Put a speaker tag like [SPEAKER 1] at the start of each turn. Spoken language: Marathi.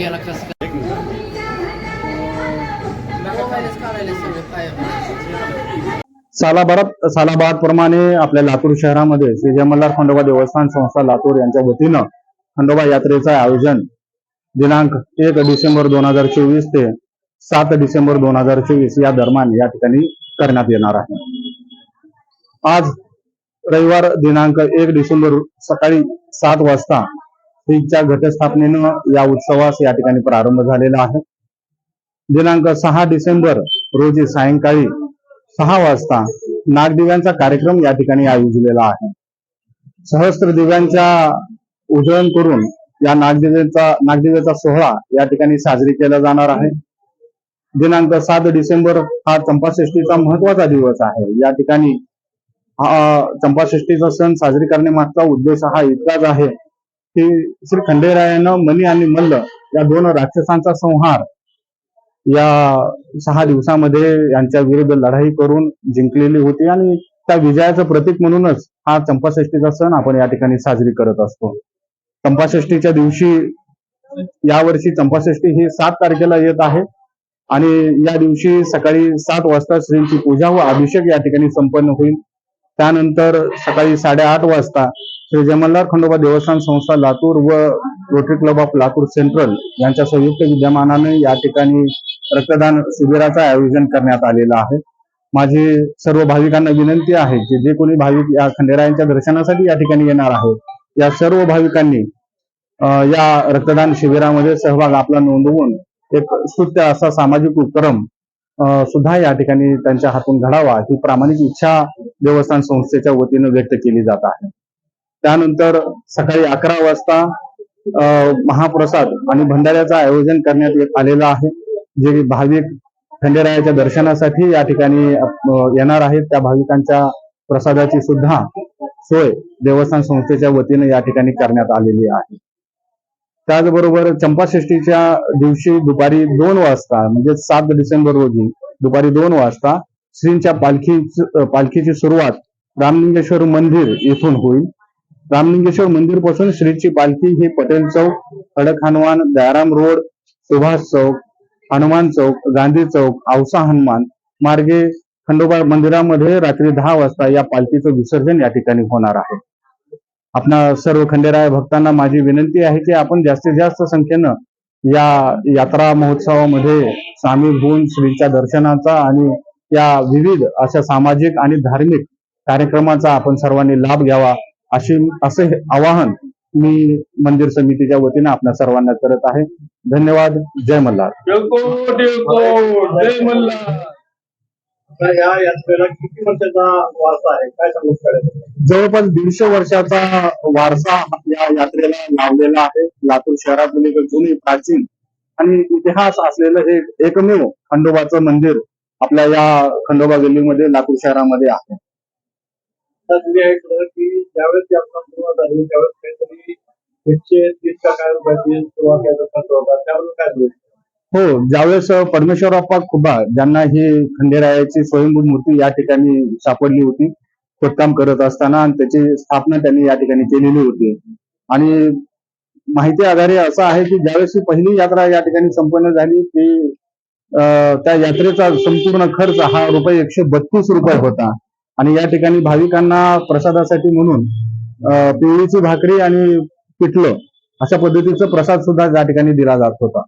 [SPEAKER 1] याला कसं
[SPEAKER 2] सालाबारात सालाबाद प्रमाणे आपल्या लातूर शहरामध्ये श्री जय खंडोबा देवस्थान संस्था लातूर यांच्या वतीनं खंडोबा यात्रेचं आयोजन दिनांक एक डिसेंबर दोन हजार चोवीस ते सात डिसेंबर दोन हजार चोवीस या दरम्यान या ठिकाणी करण्यात येणार आहे. आज रविवार दिनांक एक डिसेंबर सकाळी सात वाजता श्रीच्या घटस्थापनेनं या उत्सवास या ठिकाणी प्रारंभ झालेला आहे. दिनांक सहा डिसेंबर रोजी सायंकाळी सहा वाजता नागदिव्यांचा कार्यक्रम या ठिकाणी आयोजलेला आहे. सहस्त्र दिव्यांच्या उजळण करून या नागदिव्याचा नागदिव्याचा सोहळा या ठिकाणी साजरी केला जाणार आहे. दिनांक सात डिसेंबर हा चंपाषष्ठीचा महत्त्वाचा दिवस आहे. या ठिकाणी हा चंपाषष्ठीचा सण साजरी करण्यामागचा उद्देश हा इतकाच आहे की श्री खंडेरायानं मनी आणि मल्ल या दोन राक्षसांचा संहार या सहा दिवसामध्ये यांच्या विरुद्ध लढाई करून जिंकलेली होती आणि त्या विजयाचं प्रतीक म्हणूनच हा चंपाषष्ठीचा सण आपण या ठिकाणी साजरी करत असतो. चंपाषष्ठीच्या दिवशी यावर्षी चंपाषष्ठी ही सात तारखेला येत आहे आणि या दिवशी सकाळी सात वाजता श्रींची पूजा व अभिषेक या ठिकाणी संपन्न होईल. त्यानंतर सकाळी साडेआठ वाजता श्री जयमल्हार खंडोबा देवस्थान संस्था लातूर व Rotary club of Latur central यांच्या संयुक्त विद्यमानाने या ठिकाणी रक्तदान शिबिराचं आयोजन करण्यात आलेलं आहे. माझी सर्व भाविकांना विनंती आहे की जे कोणी भाविक या खंडेरायांच्या दर्शनासाठी या ठिकाणी येणार आहेत या सर्व भाविकांनी या रक्तदान शिबिरामध्ये सहभाग आपला नोंदवून एक स्तुत्य असा सामाजिक उपक्रम सुद्धा या ठिकाणी त्यांच्या हातून घडावा ही प्रामाणिक इच्छा देवस्थान संस्थेच्या वतीनं व्यक्त केली जात आहे. त्यानंतर सकाळी अकरा वाजता अं, महाप्रसाद आणि भंडाऱ्याचं आयोजन करण्यात येत आलेलं आहे. जे भाविक खंडेरायाच्या दर्शनासाठी या ठिकाणी येणार आहेत. त्या भाविकांच्या प्रसादाची सुद्धा सोय देवस्थान संस्थेच्या वतीने या ठिकाणी करण्यात आलेली आहे. त्याचबरोबर चंपाषष्ठीच्या दिवशी दुपारी दोन वाजता म्हणजे सात डिसेंबर रोजी दुपारी दोन वाजता श्रींच्या पालखी पालखीची सुरुवात रामलिंगेश्वर मंदिर येथून होईल. रामलिंगेश्वर मंदिरपासून श्रीची पालखी ही पटेल चौक खडक हनुमान दयाराम रोड सुभाष चौक हनुमान चौक गांधी चौक औसा हनुमान मार्गे खंडोबा मंदिरामध्ये रात्री दहा वाजता या पालखीचं विसर्जन या ठिकाणी होणार आहे. आपणा सर्व खंडेराय भक्तांना माझी विनंती आहे की आपण जास्तीत जास्त संख्येनं या यात्रा महोत्सवामध्ये सामील होऊन श्रीच्या दर्शनाचा आणि या विविध अशा सामाजिक आणि धार्मिक कार्यक्रमाचा आपण सर्वांनी लाभ घ्यावा अशी असे आवाहन मी मंदिर समितीच्या वतीने आपल्या सर्वांना करत आहे. धन्यवाद. जय मल्हार.
[SPEAKER 3] जय मल्हार.
[SPEAKER 4] या यात्रेला किती वर्षाचा वारसा आहे? काय सांगू
[SPEAKER 2] जवळपास दीडशे वर्षाचा वारसा या यात्रेला लावलेला आहे. लातूर शहरातील एक जुनी प्राचीन आणि इतिहास असलेलं हे एकमेव खंडोबाचं मंदिर आपल्या या खंडोबा गल्लीमध्ये लातूर शहरामध्ये आहे.
[SPEAKER 4] तुम्ही ऐकलं की ज्यावेळेस आपला सुरुवात झाली त्यावेळेस काहीतरी एकशे काय त्यावेळेस काय झालं?
[SPEAKER 2] हो ज्यावेळेस परमेश्वरप्पा खुबा ज्यांना ही खंडेरायाची स्वयंभू मूर्ती या ठिकाणी सापडली होती खोदकाम करत असताना आणि त्याची स्थापना त्यांनी या ठिकाणी केलेली होती. आणि माहिती आधारे असं आहे की ज्यावेळेस ही पहिली यात्रा या ठिकाणी संपन्न झाली ती त्या यात्रेचा संपूर्ण खर्च हा रुपये एकशे बत्तीस रुपये होता. आणि या ठिकाणी भाविकांना प्रसादासाठी म्हणून पिवळीची भाकरी आणि पिठलं अशा पद्धतीचा प्रसाद सुद्धा या ठिकाणी दिला जात होता.